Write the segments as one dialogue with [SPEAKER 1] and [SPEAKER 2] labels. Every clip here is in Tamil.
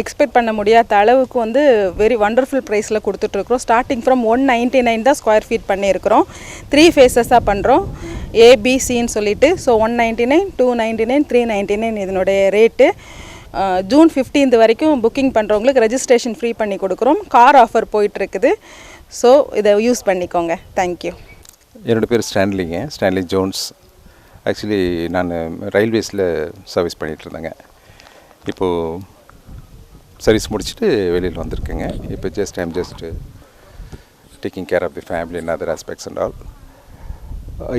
[SPEAKER 1] எக்ஸ்பெக்ட் பண்ண முடியாத அளவுக்கு வந்து வெரி வண்டர்ஃபுல் ப்ரைஸில் கொடுத்துட்ருக்குறோம். Starting from one ninety nine தான் ஸ்கொயர் ஃபீட் பண்ணியிருக்கிறோம். த்ரீ ஃபேஸஸாக பண்ணுறோம் ஏபிசின்னு சொல்லிட்டு so one ninety nine two ninety nine three ninety nine இதனுடைய ரேட்டு ஜூன் ஃபிஃப்டீன்த் வரைக்கும் புக்கிங் பண்ணுறவங்களுக்கு ரெஜிஸ்ட்ரேஷன் ஃப்ரீ பண்ணி கொடுக்குறோம். கார் ஆஃபர் போயிட்டுருக்குது ஸோ இதை யூஸ் பண்ணிக்கோங்க. தேங்க்யூ
[SPEAKER 2] என்னோடய பேர் ஸ்டான்லிங்க. Stanley Jones. ஆக்சுவலி நான் ரயில்வேஸில் சர்வீஸ் பண்ணிகிட்டு இருந்தேங்க இப்போது சர்வீஸ் முடிச்சுட்டு வெளியில் வந்திருக்கேங்க. இப்போ just I'm just taking care of the family and other aspects and all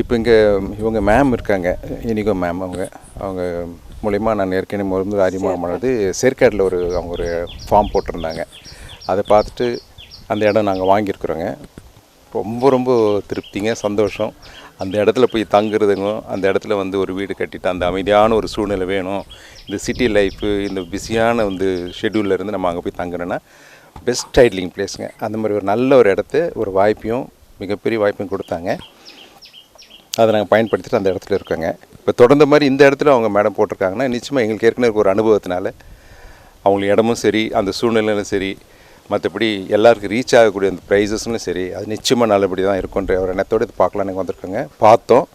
[SPEAKER 2] இப்போ இங்கே இவங்க மேம் இருக்காங்க. இனிகோ மேம் அவங்க. அவங்க மூலயமா நான் ஏற்கனவே முதல்ல அறிமுகமானது சேர்க்காடில் ஒரு அவங்க ஒரு ஃபார்ம் போட்டிருந்தாங்க. அதை பார்த்துட்டு அந்த இடம் நாங்கள் வாங்கியிருக்கிறோங்க. ரொம்ப ரொம்ப திருப்திங்க சந்தோஷம். அந்த இடத்துல போய் தங்குறதுங்க அந்த இடத்துல வந்து ஒரு வீடு கட்டிட்டு அந்த அமைதியான ஒரு சூழ்நிலை வேணும். இந்த சிட்டி லைஃப்பு இந்த பிஸியான வந்து ஷெட்யூலில் இருந்து நம்ம அங்கே போய் தங்குறோன்னா பெஸ்ட் ஐட்லிங் பிளேஸுங்க அந்த மாதிரி ஒரு நல்ல ஒரு இடத்த ஒரு வாய்ப்பையும் மிகப்பெரிய வாய்ப்பையும் கொடுத்தாங்க. அதை நாங்கள் பயன்படுத்திட்டு அந்த இடத்துல இருக்கோங்க. இப்போ தொடர்ந்த மாதிரி இந்த இடத்துல அவங்க மேடம் போட்டிருக்காங்கன்னா நிச்சயமாக எங்களுக்கு ஏற்கனவே ஒரு அனுபவத்தினால அவங்களுக்கு இடமும் சரி அந்த சூழ்நிலையிலும் சரி மற்றபடி எல்லாருக்கும் ரீச் ஆகக்கூடிய அந்த ப்ரைஸஸ்லும் சரி அது நிச்சயமாக நல்லபடி தான் இருக்குன்ற ஒரு எண்ணத்தோடு இது பார்க்கலான்னு வந்திருக்கோங்க. பார்த்தோம்.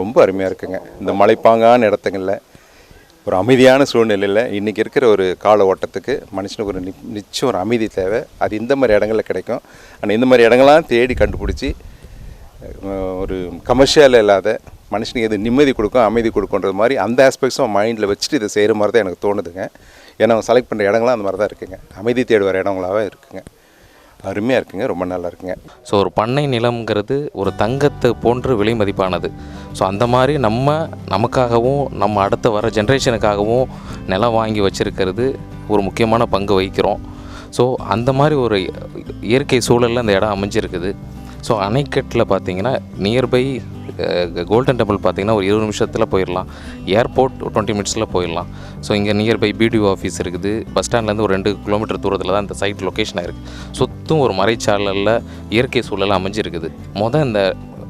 [SPEAKER 2] ரொம்ப அருமையாக இருக்குங்க. இந்த மலைப்பாங்கான இடத்துங்களில் ஒரு அமைதியான சூழ்நிலையில் இன்றைக்கி இருக்கிற ஒரு கால ஓட்டத்துக்கு மனுஷனுக்கு ஒரு நி நிச்சயம் ஒரு அமைதி தேவை. அது இந்த மாதிரி இடங்களில் கிடைக்கும். ஆனால் இந்த மாதிரி இடங்கள்லாம் தேடி கண்டுபிடிச்சி ஒரு கமர்ஷியல் இல்லாத மனுஷனுக்கு எது நிம்மதி கொடுக்கும் அமைதி கொடுக்குன்றது மாதிரி அந்த ஆஸ்பெக்ட்ஸும் மைண்டில் வச்சுட்டு இதை செய்கிற மாதிரி தான் எனக்கு தோணுதுங்க. ஏன்னா அவங்க செலக்ட் பண்ணுற இடங்களாம் அந்த மாதிரி தான் இருக்குங்க. அமைதி தேடுவார் இடங்களாகவே இருக்குங்க. அருமையாக இருக்குங்க. ரொம்ப நல்லா இருக்குங்க.
[SPEAKER 3] ஸோ ஒரு பண்ணை நிலம்ங்கிறது ஒரு தங்கத்தை போன்று விலை மதிப்பானது. ஸோ அந்த மாதிரி நம்ம நமக்காகவும் நம்ம அடுத்த வர ஜென்ரேஷனுக்காகவும் நிலம் வாங்கி வச்சுருக்கிறது ஒரு முக்கியமான பங்கு வகிக்கிறோம். ஸோ அந்த மாதிரி ஒரு இயற்கை சூழலில் அந்த இடம் அமைஞ்சிருக்குது. ஸோ அணைக்கட்டில் பார்த்தீங்கன்னா நியர்பை கோல்டன் டெம்பிள் பார்த்தீங்கன்னா ஒரு இருபது நிமிஷத்தில் போயிடலாம். ஏர்போர்ட் டுவெண்ட்டி மினிட்ஸில் போயிடலாம். ஸோ இங்கே நியர்பை பிடிஓ ஆஃபீஸ் இருக்குது. பஸ் ஸ்டாண்ட்லேருந்து ஒரு ரெண்டு கிலோமீட்டர் தூரத்தில் தான் இந்த சைட் லொக்கேஷன் இருக்குது சுற்றும் ஒரு மறைச்சாலில் இயற்கை சூழல் அமைஞ்சிருக்குது. மொதல் இந்த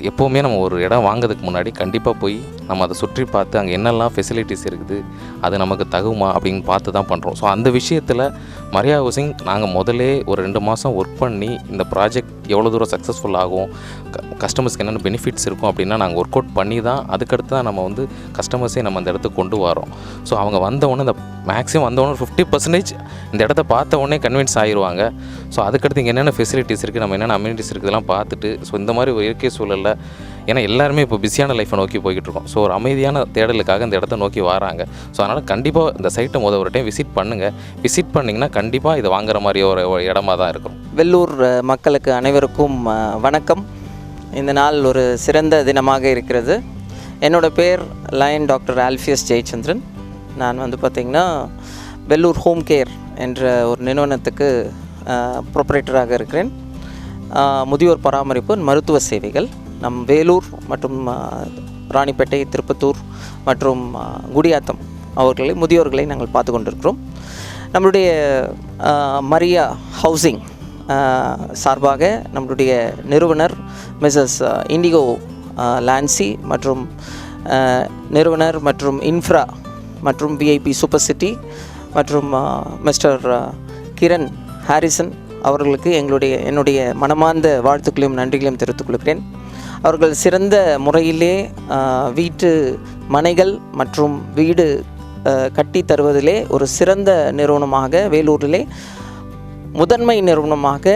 [SPEAKER 3] எப்போவுமே நம்ம ஒரு இடம் வாங்குறதுக்கு முன்னாடி கண்டிப்பாக போய் நம்ம அதை சுற்றி பார்த்து அங்கே என்னெல்லாம் ஃபெசிலிட்டிஸ் இருக்குது அது நமக்கு தகுமா அப்படின்னு பார்த்து தான் பண்ணுறோம் ஸோ அந்த விஷயத்தில் மரியா ஹவுசிங் நாங்கள் முதலே ஒரு ரெண்டு மாதம் ஒர்க் பண்ணி இந்த ப்ராஜெக்ட் எவ்வளோ தூரம் சக்ஸஸ்ஃபுல் ஆகும் கஸ்டமர்ஸ்க்கு என்னென்ன பெனிஃபிட்ஸ் இருக்கும் அப்படின்னா நாங்கள் ஒர்க் அவுட் பண்ணி தான் அதுக்கடுத்து தான் நம்ம வந்து கஸ்டமர்ஸே நம்ம அந்த இடத்துக்கு கொண்டு வரோம் ஸோ அவங்க வந்தவொடனே இந்த மேக்ஸிமம் வந்தவொடனே ஃபிஃப்டி பர்சன்டேஜ் இந்த இடத்த பார்த்த உடனே கன்வின்ஸ் ஆயிடுவாங்க ஸோ அதுக்கடுத்து இங்கே என்னென்ன ஃபெசிலிட்டிஸ் இருக்குது நம்ம என்னென்ன அம்யூனிட்டிஸ் இருக்குதெல்லாம் பார்த்துட்டு ஸோ இந்த மாதிரி ஒரு இயற்கை சூழலில் ஏன்னா எல்லாருமே இப்போ பிஸியான லைஃப்பை நோக்கி போய்கிட்டு இருக்கோம் ஸோ ஒரு அமைதியான தேடலுக்காக இந்த இடத்த நோக்கி வராங்க. ஸோ அதனால் கண்டிப்பாக இந்த சைட்டை முத ஒரு டைம் விசிட் பண்ணுங்கள் விசிட் பண்ணிங்கன்னா கண்டிப்பாக இது வாங்குற மாதிரி ஒரு இடமா தான் இருக்கும்.
[SPEAKER 4] வெள்ளூர் மக்களுக்கு அனைவருக்கும் வணக்கம். இந்த நாள் ஒரு சிறந்த தினமாக இருக்கிறது. என்னோட பேர் லயன் டாக்டர் ஆல்ஃபியஸ் ஜெயச்சந்திரன் நான் வந்து பார்த்திங்கன்னா வெள்ளூர் ஹோம் கேர் என்ற ஒரு நிறுவனத்துக்கு ப்ரொப்ரேட்டராக இருக்கிறேன். முதியோர் பராமரிப்பு மருத்துவ சேவைகள். நம் வேலூர் மற்றும் ராணிப்பேட்டை திருப்பத்தூர் மற்றும் குடியாத்தம் அவர்களை முதியோர்களை நாங்கள் பார்த்து கொண்டிருக்கிறோம். நம்மளுடைய மரியா ஹவுசிங் சார்பாக நம்மளுடைய நிறுவனர் மிஸ்ஸஸ் இண்டிகோ லான்சி மற்றும் நிறுவனர் மற்றும் இன்ஃப்ரா மற்றும் விஐபி சூப்பர் சிட்டி மற்றும் மிஸ்டர் கிரண் ஹாரிசன் அவர்களுக்கு எங்களுடைய என்னுடைய மனமார்ந்த வாழ்த்துக்களையும் நன்றிகளையும் தெரிவித்துக் கொள்கிறேன். அவர்கள் சிறந்த முறையிலே வீட்டு மனைகள் மற்றும் வீடு கட்டி தருவதிலே ஒரு சிறந்த நிறுவனமாக வேலூரிலே முதன்மை நிறுவனமாக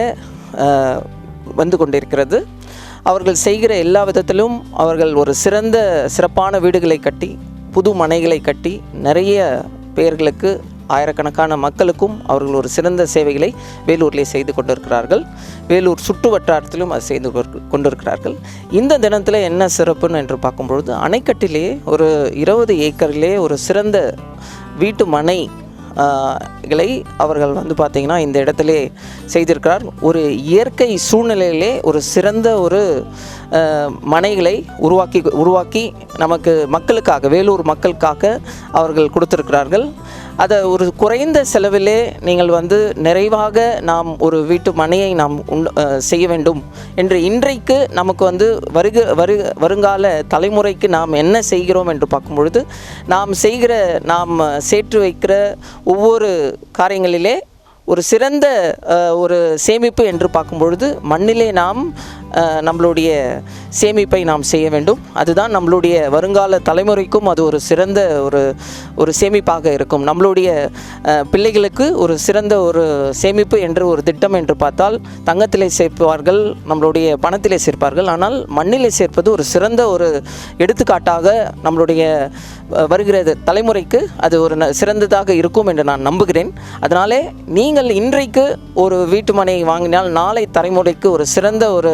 [SPEAKER 4] வந்து கொண்டிருக்கிறது. அவர்கள் செய்கிற எல்லா விதத்திலும் அவர்கள் ஒரு சிறந்த சிறப்பான வீடுகளை கட்டி புது மனைகளை கட்டி நிறைய பேர்களுக்கு ஆயிரக்கணக்கான மக்களுக்கும் அவர்கள் ஒரு சிறந்த சேவைகளை வேலூரிலே செய்து கொண்டிருக்கிறார்கள். வேலூர் சுற்று வட்டாரத்திலும் அது செய்து கொண்டு- கொண்டிருக்கிறார்கள். இந்த தினத்தில் என்ன சிறப்புன்னு என்று பார்க்கும்பொழுது அணைக்கட்டிலே ஒரு இருபது ஏக்கரிலே ஒரு சிறந்த வீட்டு மனை களை அவர்கள் வந்து பார்த்திங்கன்னா இந்த இடத்திலே செய்திருக்கிறார். ஒரு இயற்கை சூழ்நிலையிலே ஒரு சிறந்த ஒரு மனைகளை உருவாக்கி உருவாக்கி நமக்கு மக்களுக்காக வேலூர் மக்களுக்காக அவர்கள் கொடுத்திருக்கிறார்கள். அதை ஒரு குறைந்த செலவிலே நீங்கள் வந்து நிறைவாக நாம் ஒரு வீட்டு மனையை நாம் உண் செய்ய வேண்டும். என்று இன்றைக்கு நமக்கு வந்து வருக வரு வருங்கால தலைமுறைக்கு நாம் என்ன செய்கிறோம் என்று பார்க்கும்பொழுது நாம் செய்கிற நாம் சேற்று வைக்கிற ஒவ்வொரு காரியங்களிலே ஒரு சிறந்த ஒரு சேமிப்பு என்று பார்க்கும் பொழுது மண்ணிலே நாம் நம்மளுடைய சேமிப்பை நாம் செய்ய வேண்டும். அதுதான் நம்மளுடைய வருங்கால தலைமுறைக்கும் அது ஒரு சிறந்த ஒரு ஒரு சேமிப்பாக இருக்கும். நம்மளுடைய பிள்ளைகளுக்கு ஒரு சிறந்த ஒரு சேமிப்பு என்று ஒரு திட்டம் என்று பார்த்தால் தங்கத்திலே சேர்ப்பார்கள் நம்மளுடைய பணத்திலே சேர்ப்பார்கள். ஆனால் மண்ணிலே சேர்ப்பது ஒரு சிறந்த ஒரு எடுத்துக்காட்டாக நம்மளுடைய வருகிற தலைமுறைக்கு அது ஒரு ந- சிறந்ததாக இருக்கும் என்று நான் நம்புகிறேன். அதனாலே நீங்கள் இன்றைக்கு ஒரு வீட்டுமனை வாங்கினால் நாளை தலைமுறைக்கு ஒரு சிறந்த ஒரு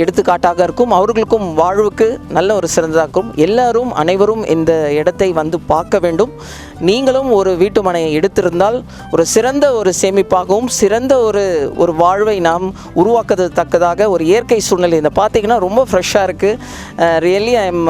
[SPEAKER 4] எடுத்துக்காட்டாக இருக்கும். அவர்களுக்கும் வாழ்வுக்கு நல்ல ஒரு சிறந்ததாக இருக்கும். எல்லாரும் அனைவரும் இந்த இடத்தை வந்து பார்க்க வேண்டும். நீங்களும் ஒரு வீட்டுமனையை எடுத்திருந்தால் ஒரு சிறந்த ஒரு சேமிப்பாகவும் சிறந்த ஒரு ஒரு வாழ்வை நாம் உருவாக்குறது தக்கதாக ஒரு இயற்கை சூழ்நிலை. இந்த பார்த்தீங்கன்னா ரொம்ப ஃப்ரெஷ்ஷாக இருக்குது really I am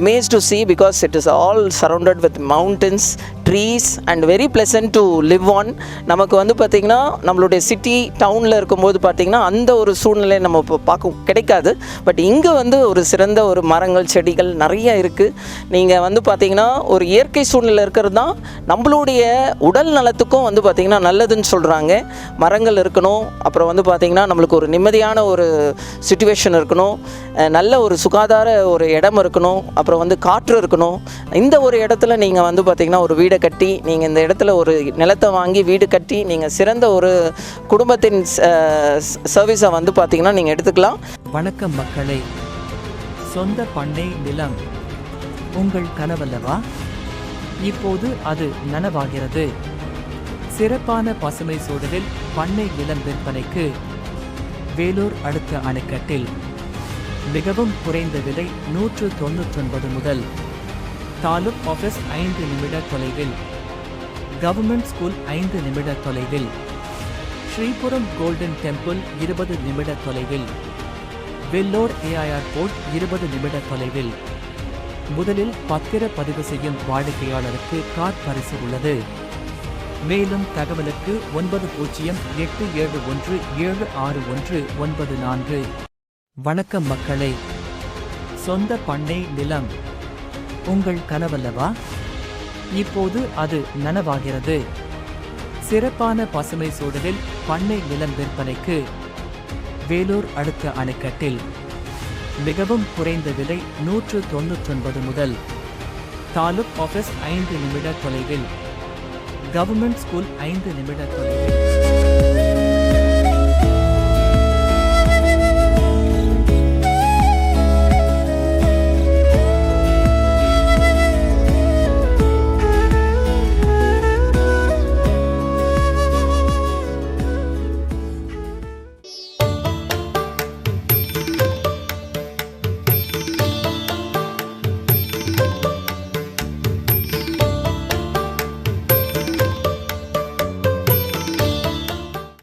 [SPEAKER 4] amaze to see because it is all surrounded with mountains trees and very pleasant to live on நமக்கு வந்து பார்த்திங்கன்னா நம்மளுடைய சிட்டி டவுனில் இருக்கும்போது பார்த்திங்கன்னா அந்த ஒரு சூழ்நிலை நம்ம இப்போ பார்க்க கிடைக்காது. பட் இங்கே வந்து ஒரு சிறந்த ஒரு மரங்கள் செடிகள் நிறைய இருக்குது நீங்கள் வந்து பார்த்திங்கன்னா ஒரு இயற்கை சூழ்நிலை இருக்கிறது தான் நம்மளுடைய உடல் நலத்துக்கும் வந்து பார்த்திங்கன்னா நல்லதுன்னு சொல்கிறாங்க மரங்கள் இருக்கணும் அப்புறம் வந்து பார்த்திங்கன்னா நம்மளுக்கு ஒரு நிம்மதியான ஒரு சுச்சுவேஷன் இருக்கணும். நல்ல ஒரு சுகாதார ஒரு இடம் இருக்கணும் அப்புறம் வந்து காற்று இருக்கணும். இந்த ஒரு இடத்துல நீங்கள் வந்து பார்த்திங்கன்னா ஒரு வீடை கட்டி நீங்கள் இந்த இடத்துல ஒரு நிலத்தை வாங்கி வீடு கட்டி நீங்கள் சிறந்த ஒரு குடும்பத்தின் சர்வீஸை வந்து பார்த்திங்கன்னா நீங்கள் எடுத்துக்கலாம்.
[SPEAKER 5] வணக்கம் மக்களே. சொந்த பண்ணை நிலம். உங்கள் கனவல்லவா இப்போது அது நனவாகிறது. சிறப்பான பசுமை சூழலில் பண்ணை நிலம் விற்பனைக்கு வேலூர் அடுத்த அணைக்கட்டில் மிகவும் குறைந்த விலை நூற்று தொண்ணூற்றொன்பது முதல் தாலுக் ஆஃபீஸ் ஐந்து நிமிட தொலைவில். கவர்மெண்ட் ஸ்கூல் ஐந்து நிமிட தொலைவில். ஸ்ரீபுரம் கோல்டன் டெம்பிள் இருபது நிமிட தொலைவில். வெல்லோர் ஏஐஆர் போர்ட் இருபது நிமிட தொலைவில். முதலில் பத்திர பதிவு செய்யும் வாடிக்கையாளருக்கு கார் பரிசு உள்ளது. மேலும் தகவலுக்கு ஒன்பது பூஜ்ஜியம் எட்டு ஏழு ஒன்று ஏழு ஆறு ஒன்று ஒன்பது நான்கு. வணக்கம் மக்களே. சொந்த பண்ணை நிலம். உங்கள் கனவல்லவா? இப்போது அது நனவாகிறது. சிறப்பான பசுமை சூழலில் பண்ணை நிலம் விற்பனைக்கு வேலூர் அடுத்த அணைக்கட்டில். மிகவும் குறைந்த விலை நூற்று தொண்ணூற்றொன்பது முதல். தாலுக் ஆஃபீஸ் ஐந்து நிமிட தொலைவில். கவர்மெண்ட் ஸ்கூல் ஐந்து நிமிட தொலைவில்.